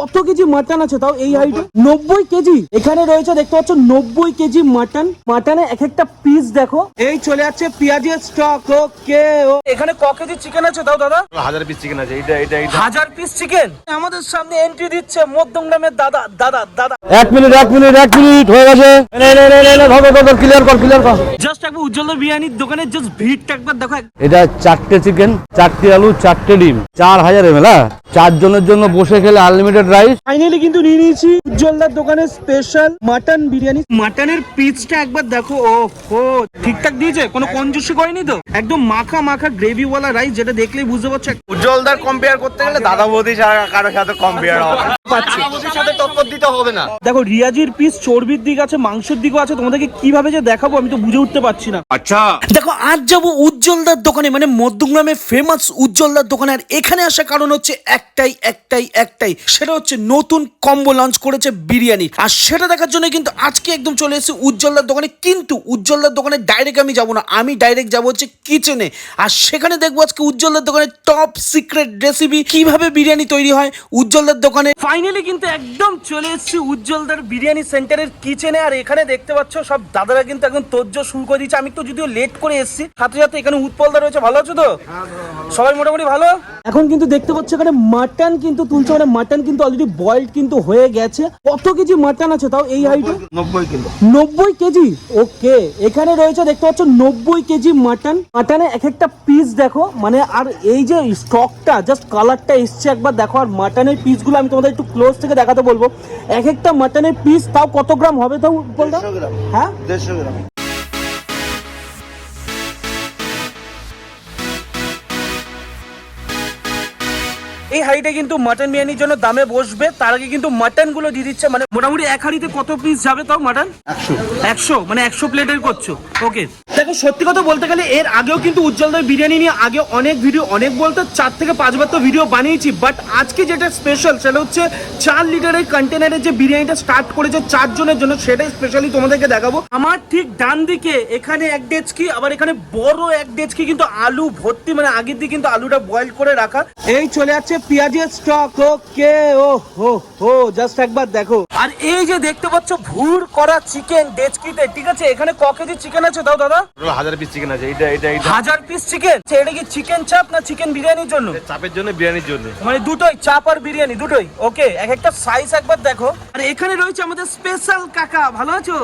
কত KG mutton আছে তাও এই হাইটে নব্বই কেজি। এখানে রয়েছে দেখতে পাচ্ছ নব্বই কেজি মাটন মাটনে এক একটা পিস দেখো। এই চলে যাচ্ছে পেঁয়াজের স্টক ওকে ও এখানে ক কেজি চিকেন আছে তাও দাদা? হাজার পিস চিকেন আছে এইটা এইটা এইটা। হাজার পিস চিকেন আমাদের সামনে এন্ট্রি দিচ্ছে মধ্যম মধ্যমগ্রামের দাদা দাদা দাদা। এক মিনিট এক মিনিট এক মিনিট হয়ে গেছে। ক্লিয়ার কর ক্লিয়ার কর। জাস্ট একবার উজ্জ্বল বিরিয়ানির দোকানে জাস্ট ভিড়টা একবার দেখো। এটা চারটে চিকেন চারটে আলু চারটে ডিম। চার হাজার এম হ্যাঁ? চারজনের জন্য বসে খেলে আনলিমিটেড রাইস। ফাইনালি কিন্তু নিয়ে নিয়েছি উজ্জ্বলদার দোকানের স্পেশাল মাটন বিরিয়ানি। মাটনের পিসটা একবার দেখো ও হো ঠিকঠাক দিয়েছে? কোনো কঞ্জুসি করেনি তো? একদম মাখা মাখা গ্রেভি ওয়ালা রাইস যেটা দেখলেই বুঝতে পারছ উজ্জ্বলদার কম্পেয়ার করতে গেলে দাদা বৌদি ছাড়া কারোর সাথে কম্পেয়ার হবে না। পাচ্ছি। দাদা বৌদির সাথে টক্কর দিতে হবে না। দেখো রিয়াজির পিস চর্বির দিক আছে মাংসের দিকও আছে তোমাদেরকে কীভাবে যে দেখাবো আমি তো বুঝে উঠতে পারছি না। আচ্ছা। দেখো আজ যাব উজ্জ্বলদার দোকানে মানে মধ্যগ্রামে ফেমাস উজ্জ্বলদার দোকানে আর এখানে আসার কারণ হচ্ছে একটাই একটাই একটাই। সেটা হচ্ছে নতুন কম্বো লঞ্চ করেছে বিরিয়ানি। আর সেটা দেখার জন্য কিন্তু আজকে একদম চলে এসেছি উজ্জ্বলদার দোকানে কিন্তু উজ্জ্বলদার দোকানে ডাইরেক্ট আমি যাব না আমি ডাইরেক্ট যাব হচ্ছে কিচেনে আর সেখানে দেখব আজকে উজ্জ্বলদার দোকানে টপ সিক্রেট রেসিপি কীভাবে বিরিয়ানি তৈরি হয় উজ্জ্বলদার দোকানে। ফাইনালি কিন্তু একদম চলে এসেছি উজ্জ্বলদার বিরিয়ানি সেন্টারের কিচেনে আর এখানে দেখতে পাচ্ছ সব দাদারা কিন্তু একদম তোজ্জ শুরু করে দিচ্ছে। আমি তো যদিও লেট করে এসেছি সাথে সাথে এখানে উৎপলদা রয়েছে। ভালো আছো তো? সবাই মোটামুটি ভালো? এখন কিন্তু দেখতে পাচ্ছ এখানে মাটন কিন্তু তুলছে মানে মাটন কিন্তু অলরেডি বয়েলড কিন্তু হয়ে গেছে। কত কেজি মাটন আছে তাও এই হাইটে নব্বই কিলো। নব্বই কেজি? ওকে এখানে রয়েছে দেখতে পাচ্ছ নব্বই কেজি মাটন মাটনে এক একটা পিস দেখো মানে আর এই যে স্টকটা জাস্ট কালারটা এসছে একবার দেখো আর মাটনের পিসগুলো আমি তোমাদের একটু ক্লোজ থেকে দেখাতে বলব। এক একটা মাটনের পিস তাও কত গ্রাম হবে তাও বলতো? হ্যাঁ? দেড়শো গ্রাম। এই হাঁড়িটা কিন্তু মাটন বিরিয়ানির জন্য দামে বসবে। তার আগে কিন্তু মাটনগুলো দিয়ে দিচ্ছে। মানে মোটামুটি এক হাঁড়িতে কত পিস যাবে তাও মাটন একশো। একশো? মানে একশো প্লেটের করছ। ওকে দেখো, সত্যি কথা বলতে গেলে এর আগেও কিন্তু উজ্জ্বল উজ্জ্বলদার বিরিয়ানি নিয়ে আগে অনেক ভিডিও, অনেক বলতে, চার থেকে পাঁচবার তো ভিডিও বানিয়েছি বাট আজকে যেটা স্পেশাল সেটা হচ্ছে চার লিটারের কন্টেনারের যে বিরিয়ানিটা স্টার্ট করেছে চারজনের জন্য, সেটাই স্পেশালি তোমাদেরকে দেখাবো। আমার ঠিক ডান দিকে, এখানে এক ডেচকি, আবার এখানে বড় এক ডেচকি কিন্তু আলু ভর্তি মানে আগের দিকে কিন্তু আলুটা বয়েল করে রাখা। এই চলে যাচ্ছে পেঁয়াজের স্টক ওকে ও হো হো জাস্ট একবার দেখো। আর এই যে দেখতে পাচ্ছ, ভুর করা চিকেন ডেচকিতে, ঠিক আছে? এখানে ক কেজি চিকেন আছে? দাও, দাদা। হাজার পিস চিকেন আছে এইটা হাজার পিস চিকেন এটা কি চিকেন চাপ না চিকেন বিরিয়ানির জন্য? চাপের জন্য বিরিয়ানির জন্য। মানে দুটোই চাপ আর বিরিয়ানি দুটোই। ওকে এক একটা সাইজ একবার দেখো। আর এখানে রয়েছে আমাদের স্পেশাল কাকা ভালো আছো?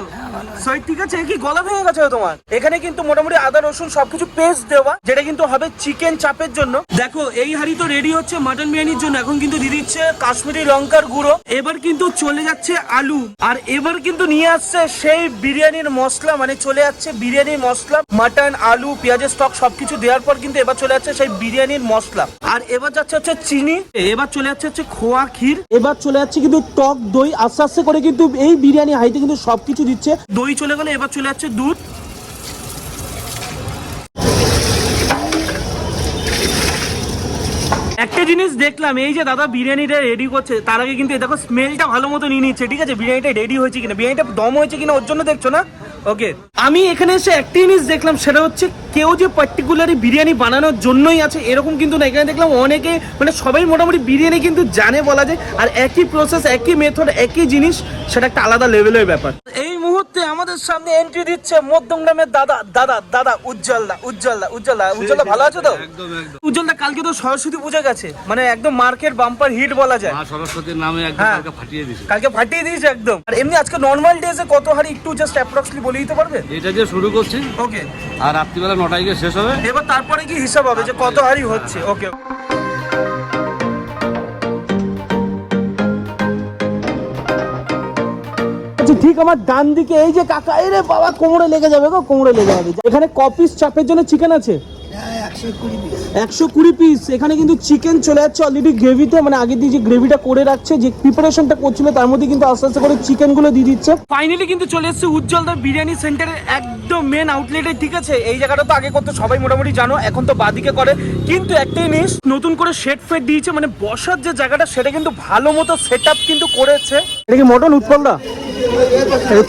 সই ঠিক আছে কি গলা ভেঙে গেছে তোমার? এখানে কিন্তু মোটামুটি আদা, রসুন সবকিছু পেস্ট দেওয়া, যেটা কিন্তু হবে চিকেন চাপের জন্য। দেখো, এই হাড়ি তো রেডি হচ্ছে মাটন বিরিয়ানির জন্য, এখন কিন্তু দিয়ে দিচ্ছে কাশ্মীরি লঙ্কার গুঁড়ো। এবার কিন্তু চলে যাচ্ছে আলু। আর এবার কিন্তু নিয়ে আসছে সেই বিরিয়ানির মশলা মানে চলে যাচ্ছে বিরিয়ানির মশলা মাটন আলু, পেঁয়াজের স্টক সবকিছু দেওয়ার পর কিন্তু এবার চলে যাচ্ছে সেই বিরিয়ানির মশলা। আর এবার যাচ্ছে হচ্ছে চিনি, এবার চলে যাচ্ছে হচ্ছে খোয়া ক্ষীর, এবার চলে যাচ্ছে কিন্তু টক দই, আস্তে আস্তে করে কিন্তু এই বিরিয়ানি হাইতে কিন্তু সবকিছু দিচ্ছে। দই চলে গেলে, এবার চলে যাচ্ছে দুধ। একটা জিনিস দেখলাম, এই যে দাদা বিরিয়ানিটা রেডি করছে, তার আগে কিন্তু দেখো স্মেলটা ভালো মতো নিয়ে নিচ্ছে, ঠিক আছে? বিরিয়ানিটা রেডি হয়েছে কিনা? বিরিয়ানিটা দম হয়েছে কিনা, ওর জন্য দেখছ না? ওকে আমি এখানে এসে একটা জিনিস দেখলাম, সেটা হচ্ছে কেউ যে পার্টিকুলারলি বিরিয়ানি বানানোর জন্যই আছে, এরকম কিন্তু না। এখানে দেখলাম অনেকে মানে সবাই মোটামুটি বিরিয়ানি কিন্তু জানে বলা যায়, আর একই প্রসেস একই মেথড একই জিনিস, সেটা একটা আলাদা লেভেলের ব্যাপার। এই মুহূর্তে আমাদের সামনে এন্ট্রি দিচ্ছে মধ্যমগ্রামের দাদা দাদা দাদা উজ্জ্বলদা উজ্জ্বলদা উজ্জ্বলদা। উজ্জ্বলদা ভালো আছো তো? উজ্জ্বলদা কালকে তো সরস্বতী পূজা গেছে। মানে একদম মার্কেট বাম্পার হিট বলা যায়। সরস্বতীর নামে হ্যাঁ। কালকে ফাটিয়ে দিছে কালকে ফাটিয়ে দিয়েছে একদম। আর এমনি আজকে নর্মাল ডেজে কত হারি একটু জাস্ট অ্যাপ্রক্সলি বলে দিতে পারবে? এটা দিয়ে শুরু করছি। ওকে আর রাত্রিবেলা নটায় গিয়ে শেষ হবে। এবার তারপরে কি হিসাব হবে যে কত হারি হচ্ছে? ওকে ঠিক আমার ডান দিকে এই যে কাকা, এরে বাবা, কোমরে লেগে যাবে গো, কোমরে লেগে যাবে। এখানে কপিস চাপের জন্য চিকেন আছে? একশো কুড়ি পিস এখানে কিন্তু চিকেন চলে যাচ্ছে অলরেডি গ্রেভিতে মানে আগে দিয়ে যে গ্রেভিটা করে রাখছে যে প্রিপারেশনটা করছিল তার মধ্যে কিন্তু আস্তে আস্তে করে চিকেনগুলো দিয়ে দিচ্ছে। ফাইনালি কিন্তু চলে এসেছে উজ্জ্বলদা বিরিয়ানি সেন্টারের একদম মেন আউটলেটে ঠিক আছে এই জায়গাটা তো আগে করতে সবাই মোটামুটি জানো এখন তো বাদিকে করে। কিন্তু একটা জিনিস নতুন করে শেড ফেড দিয়েছে মানে বসার যে জায়গাটা সেটা কিন্তু ভালো মতো সেট কিন্তু করেছে। এটা কি মটন উৎপলদা?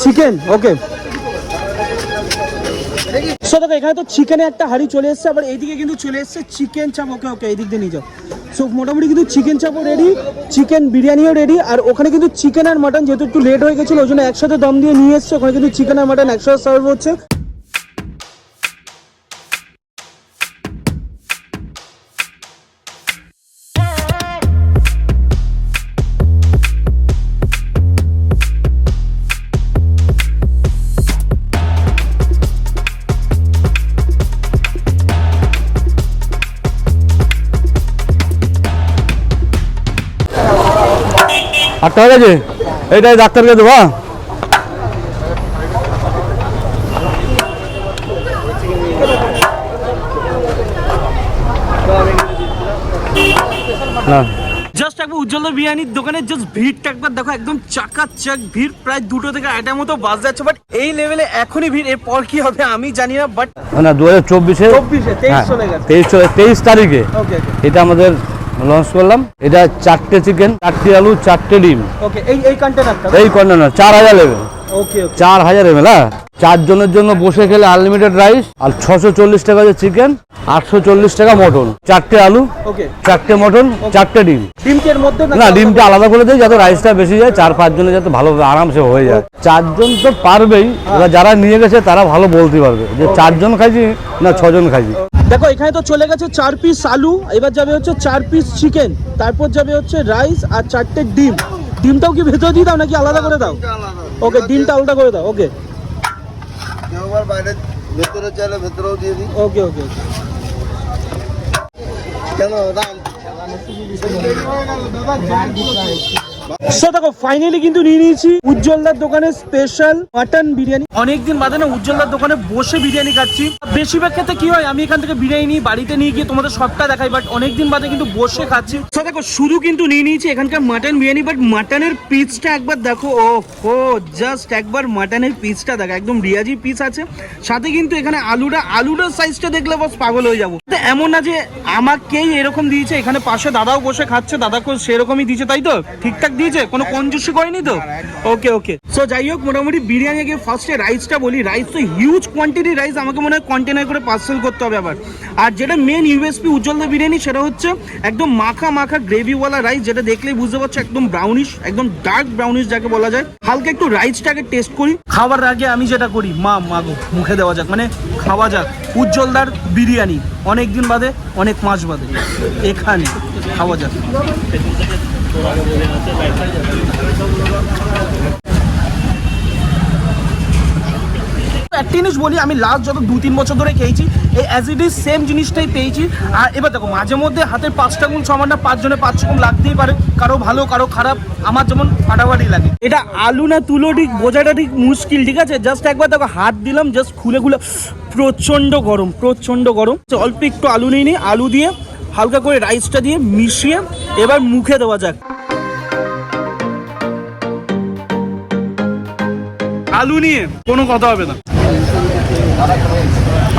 চিকেন ওকে সো দেখো, এখানে তো চিকেনে একটা হাড়ি চলে এসেছে, আবার এইদিকে কিন্তু চলে এসেছে চিকেন চাপ। ওকে ওকে এই দিক দিয়ে নিয়ে যাও। সো মোটামুটি কিন্তু চিকেন চাপও রেডি চিকেন বিরিয়ানিও রেডি আর ওখানে কিন্তু চিকেন আর মাটন যেহেতু একটু লেট হয়ে গেছিল, ওই জন্য একসাথে দম দিয়ে নিয়ে এসছে, ওখানে কিন্তু চিকেন আর মাটন একসাথে সার্ভ হচ্ছে। আটটা হয়ে গেছে এইটাই ডাক্তারকে দেবো হ্যাঁ? না জাস্ট একবার উজ্জ্বল বিরিয়ানির দোকানের জাস্ট ভিড়টা একবার দেখো একদম চাকাচাক ভিড় প্রায় দুটো থেকে আড়াইটার মতো বাস যাচ্ছে বাট এই লেভেলে এখনই ভিড় এরপর কি হবে আমি জানি না বাট না দু হাজার চব্বিশে চব্বিশে তেইশ চলে গেছে। তেইশ তেইশ তারিখে। এটা আমাদের লঞ্চ করলাম। এটা চারটে চিকেন চারটে আলু চারটে ডিম। ওকে এই এই কন্টেনারটা এই কন্টেনার চার হাজার ওকে ওকে চার হাজার এমএল হ্যাঁ? চারজনের জন্য বসে খেলে আনলিমিটেড রাইস আর ছশো চল্লিশ টাকা যে চিকেন আটশো চল্লিশ টাকা মটন। চারটে আলু চারটে মটন চারটে ডিম। ডিমকের মধ্যে না ডিমটা আলাদা করে দিই যাতে রাইসটা বেশি যায় চার পাঁচ জনে যাতে ভালো আরামসে হয়ে যায়। চারজন তো পারবেই এবার যারা নিয়ে গেছে তারা ভালো বলতে পারবে যে চারজন খাইছি না ছজন খাইছি। দেখো এখানে তো চলে গেছে চার পিস আলু এবার যাবে হচ্ছে চার পিস চিকেন তারপর যাবে হচ্ছে রাইস আর চারটে ডিম। ডিমটাও কি ভেতরে দিয়ে দাও নাকি আলাদা করে দাও? ওকে ডিমটা আলাদা করে দাও ওকে। ভেতরে চাইলে ভেতরেও দিয়ে দিই। ওকে ওকে ওকে। কেন দাম সো দেখো ফাইনালি কিন্তু নিয়ে নিয়েছি উজ্জ্বলদার দোকানের স্পেশাল মাটন বিরিয়ানি। অনেকদিন বাদে না উজ্জ্বলদার দোকানে বসে বিরিয়ানি খাচ্ছি। বেশিরভাগ ক্ষেত্রে কি হয়, আমি এখান থেকে বিরিয়ানি নিই, বাড়িতে নিয়ে গিয়ে তোমাদের সবটা দেখাই বাট অনেকদিন বাদে কিন্তু বসে খাচ্ছি। সো দেখো, শুধু কিন্তু নিয়ে নিয়েছি এখানকার মাটন বিরিয়ানি বাট মাটনের পিসটা একবার দেখো ও হো জাস্ট একবার মাটনের পিসটা দেখো, একদম রিয়াজি পিস আছে। সাথে কিন্তু এখানে আলুটা, আলুটার সাইজটা দেখলে বস পাগল হয়ে যাব। তো এমন না যে আমাকেই এরকম দিয়েছে, এখানে পাশে দাদাও বসে খাচ্ছে, দাদাকেও সেরকমই দিয়েছে, তাই তো? ঠিকঠাক দিয়েছে? কোনো কঞ্জুসি করেনি তো? ওকে ওকে। সো যাই হোক, মোটামুটি বিরিয়ানি আগে ফার্স্টে রাইসটা বলি। রাইস তো হিউজ কোয়ান্টিটি রাইস আমাকে মনে হয় কন্টেনার করে পার্সেল করতে হবে আবার। আর যেটা মেন ইউএসপি উজ্জ্বলদা বিরিয়ানি, সেটা হচ্ছে একদম মাখা মাখা গ্রেভিওয়ালা রাইস যেটা দেখলেই বুঝতে পারছ, একদম ব্রাউনিশ একদম ডার্ক ব্রাউনিশ যাকে বলা যায়। হালকা একটু রাইসটাকে টেস্ট করি। খাবার আগে আমি যেটা করি, মা, মাগো, মুখে দেওয়া যাক। মানে খাওয়া যাক। উজ্জ্বলদার বিরিয়ানি। অনেক দিন বাদে অনেক মাস বাদে। এখানে খাওয়া যাক। একটা জিনিস বলি আমি লাস্ট যত দু তিন বছর ধরে খেয়েছি, এই অ্যাজ ইট ইজ সেম জিনিসটাই পেয়েছি। আর এবার দেখো, মাঝে মধ্যে হাতের পাঁচটা গুণ সমান না পাঁচজনে পাঁচ রকম লাগতেই পারে, কারও ভালো, কারও খারাপ, আমার যেমন ফাটাফাটি লাগে। এটা আলু না তুলো ঠিক, বোঝাটা ঠিক মুশকিল, ঠিক আছে? জাস্ট একবার দেখো, হাত দিলাম জাস্ট খুলে খুলে, প্রচণ্ড গরম প্রচণ্ড গরম। অল্প একটু আলু নিয়ে নিই আলু দিয়ে হালকা করে রাইসটা দিয়ে মিশিয়ে এবার মুখে দেওয়া যাক। আলু নিয়ে কোনো কথা হবে না।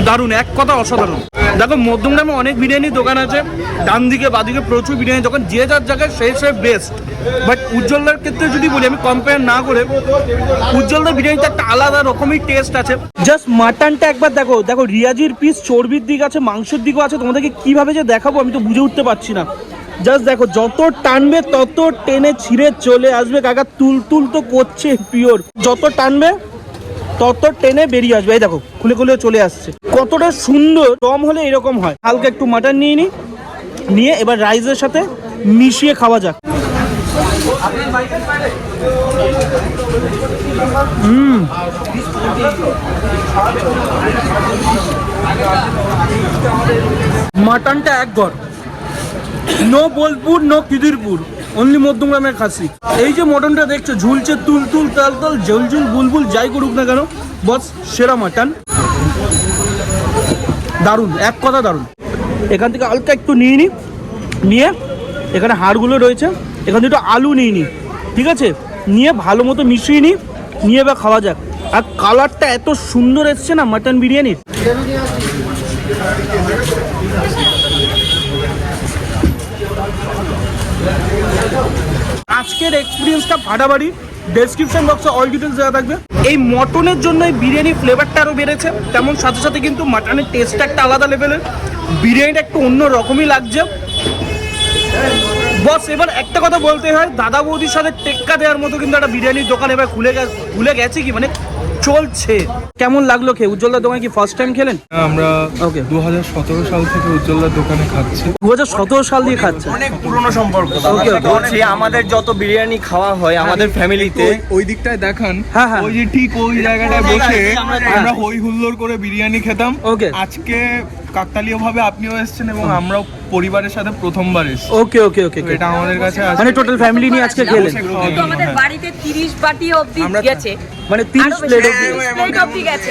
দারুণ, এক কথা অসাধারণ। দেখো, মধ্যমগ্রামে অনেক বিরিয়ানির দোকান আছে। ডান দিকে বাদিকে প্রচুর বিরিয়ানি দোকান। যে যার জায়গায় সেই সে বেস্ট বাট উজ্জ্বলদার ক্ষেত্রে যদি বলি, আমি কম্পেয়ার না করে, উজ্জ্বলদার বিরিয়ানিতে একটা আলাদা রকমই টেস্ট আছে। জাস্ট মাটনটা একবার দেখো দেখো, রিয়াজির পিস চর্বির দিক আছে, মাংসের দিকও আছে, তোমাদেরকে কীভাবে যে দেখাবো আমি তো বুঝে উঠতে পারছি না। জাস্ট দেখো, যত টানবে, তত টেনে ছিঁড়ে চলে আসবে। কাকা তুল তুল তো করছে পিওর যত টানবে তত টেনে বেরিয়ে আসবে। এই দেখো, খুলে খুলে চলে আসছে। কতটা সুন্দর দম হলে এরকম হয়। হালকা একটু মাটন নিয়ে নিই নিয়ে এবার রাইসের সাথে মিশিয়ে খাওয়া যাক। হুম। মাটনটা এক ঘর। No Bolpur, no Khidirpur only মধ্যমগ্রামের খাসি এই যে মটনটা দেখছ, ঝুলছে তুল তুল তাল তাল, ঝুল বুলবুল, যাই করুক না কেন, বস, সেরা মাটন দারুণ, এক কথা দারুণ। এখান থেকে হালকা একটু নিয়ে নিই নিয়ে এখানে হাড়গুলো রয়েছে, এখান থেকে একটু আলু নিয়ে নিই ঠিক আছে? নিয়ে ভালো মতো মিশিয়ে নিই নিয়ে বা খাওয়া যাক। আর কালারটা এত সুন্দর এসছে না মাটন বিরিয়ানির? আজকের এক্সপিরিয়েন্সটা ফাটাফাটি ডেসক্রিপশন বক্সে অল ডিটেলস দেওয়া থাকবে। এই মটনের জন্য এই বিরিয়ানি ফ্লেভারটা আরও বেড়েছে। তেমন সাথে সাথে কিন্তু মাটনের টেস্টটা একটা আলাদা লেভেলের বিরিয়ানিটা একটু অন্য রকমই লাগছে। বস, এবার একটা কথা বলতে হয়, দাদা বৌদির সাথে টেক্কা দেওয়ার মতো কিন্তু একটা বিরিয়ানির দোকান এবার খুলে খুলে গেছে কি? মানে চলছে। কেমন লাগল খেয়ে? উজ্জ্বলদার দোকানে কি ফার্স্ট টাইম খেলেন? আমরা ওকে দুহাজার সতেরো সাল থেকে উজ্জ্বলদার দোকানে খাচ্ছি। দু হাজার সতেরো সাল দিয়ে খাচ্ছে অনেক পুরনো সম্পর্ক. বলছি আমাদের যত বিরিয়ানি খাওয়া হয় আমাদের ফ্যামিলিতে ওই- দিকটায় দেখান। হ্যাঁ, হ্যাঁ। ওই যে ঠিক ওই জায়গাটায় বসে আমরা- আমরা হই হুল্লোড় করে বিরিয়ানি খেতাম। ওকে আজকে কাকতালীয় ভাবে আপনিও এসেছেন এবং আমরাও পরিবারের সাথে প্রথমবার এসেছি। ওকে ওকে ওকে এটা আমাদের কাছে মানে টোটাল ফ্যামিলি নিয়ে আজকে খেলেন? কিন্তু আমাদের হ্যাঁ। বাড়িতে তিরিশ বাটি অবধি গেছে। মানে তিরিশ আরও বেশি, প্লেট তিরিশ প্লেট অবধি গেছে।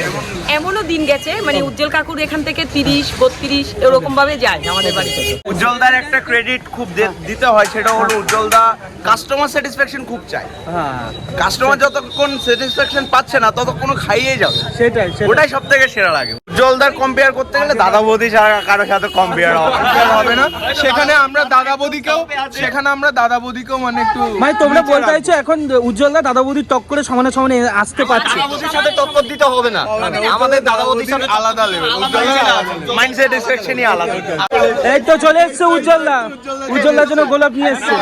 এমনও দিন গেছে মানে উজ্জ্বল কাকুর এখান থেকে তিরিশ বত্রিশ এরকম ভাবে যায় আমাদের বাড়িতে। উজ্জ্বলদার একটা ক্রেডিট খুব দিতে হয় সেটা হলো উজ্জ্বলদা কাস্টমার স্যাটিসফ্যাকশন খুব চায়। হ্যাঁ। কাস্টমার যতক্ষণ স্যাটিসফ্যাকশন পাচ্ছে না ততক্ষণ খাইয়ে যাবে। সেটাই সেটাই। ওটাই সব থেকে সেরা লাগে। উজ্জ্বলদার কম্পেয়ার করতে গেলে দাদা বৌদি ছাড়া কারোর সাথে কম্পেয়ার হবে না। সেখানে আমরা দাদা বৌদিকেও সেখানে আমরা দাদা বৌদিকেও মানে একটু মানে তোমরা বলতে চাইছো এখন উজ্জ্বলদা দাদা বৌদির টক করে সমানে সমানে আসতে পারছে। দাদা বৌদির সাথে টক্কর দিতে হবে না। আমাদের দাদা বৌদির সাথে আলাদা লেভেল মাইন্ড স্যাটিসফ্যাকশনই আলাদা এই তো চলে এসছে উজ্জ্বলদা। উজ্জ্বলদার জন্য গোলাপ নিয়ে এসছে।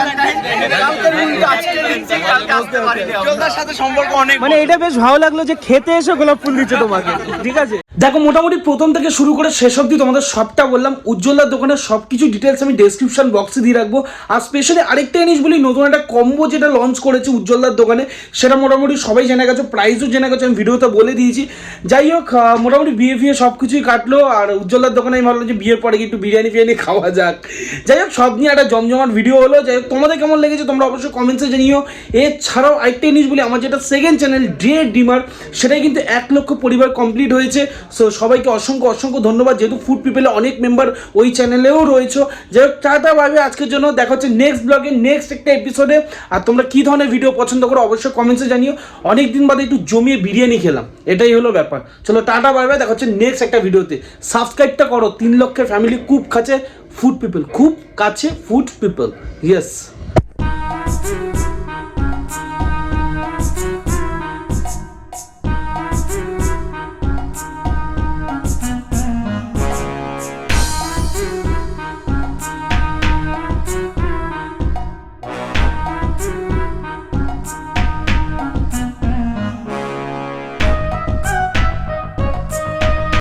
উজ্জ্বলদার সাথে সম্পর্ক অনেক মানে এটা বেশ ভালো লাগল যে খেতে এসে গোলাপ ফুল দিচ্ছে তোমাকে। ঠিক আছে? দেখো, মোটামুটি প্রথম থেকে শুরু করে শেষ অবধি তোমাদের সবটা বললাম। উজ্জ্বলদার দোকানের সব কিছু ডিটেলস আমি ডেসক্রিপশন বক্সে দিয়ে রাখব। আর স্পেশালি আরেকটা জিনিস বলি, নতুন একটা কম্বো যেটা লঞ্চ করেছে উজ্জ্বলদার দোকানে, সেটা মোটামুটি সবাই জেনে গেছো প্রাইসও জেনে গেছো, আমি ভিডিওতে বলে দিয়েছি। যাই হোক মোটামুটি বিয়ে ফিয়ে সব কিছুই কাটলো, আর উজ্জ্বলদার দোকানে আমি ভাবলাম যে বিয়ের পরে একটু বিরিয়ানি ফিরিয়ানি খাওয়া যাক। যাই হোক, সব নিয়ে একটা জমজমাট ভিডিও হলো। যাই হোক, তোমাদের কেমন লেগেছে তোমরা অবশ্যই কমেন্টসে জানিও। এছাড়াও আরেকটা জিনিস বলি, আমার যেটা সেকেন্ড চ্যানেল ডে ডিমার সেটাই কিন্তু এক লক্ষ পরিবার কমপ্লিট হয়েছে। সো সবাইকে অসংখ্য অসংখ্য ধন্যবাদ। যেহেতু ফুড পিপলে অনেক মেম্বার ওই চ্যানেলেও রয়েছে। যাই হোক, টাটা ভাবে আজকের জন্য দেখা হচ্ছে নেক্সট ব্লগে নেক্সট একটা এপিসোডে আর তোমরা কী ধরনের ভিডিও পছন্দ করো, অবশ্যই কমেন্টসে জানিও। অনেক দিন বাদে একটু জমিয়ে বিরিয়ানি খেলাম। এটাই হলো ব্যাপার। চলো, টাটা বাই দেখা হচ্ছে নেক্সট একটা ভিডিওতে সাবস্ক্রাইবটা করো। তিন লক্ষের ফ্যামিলি খুব কাছে ফুড পিপল খুব কাছে ফুড পিপল ইয়েস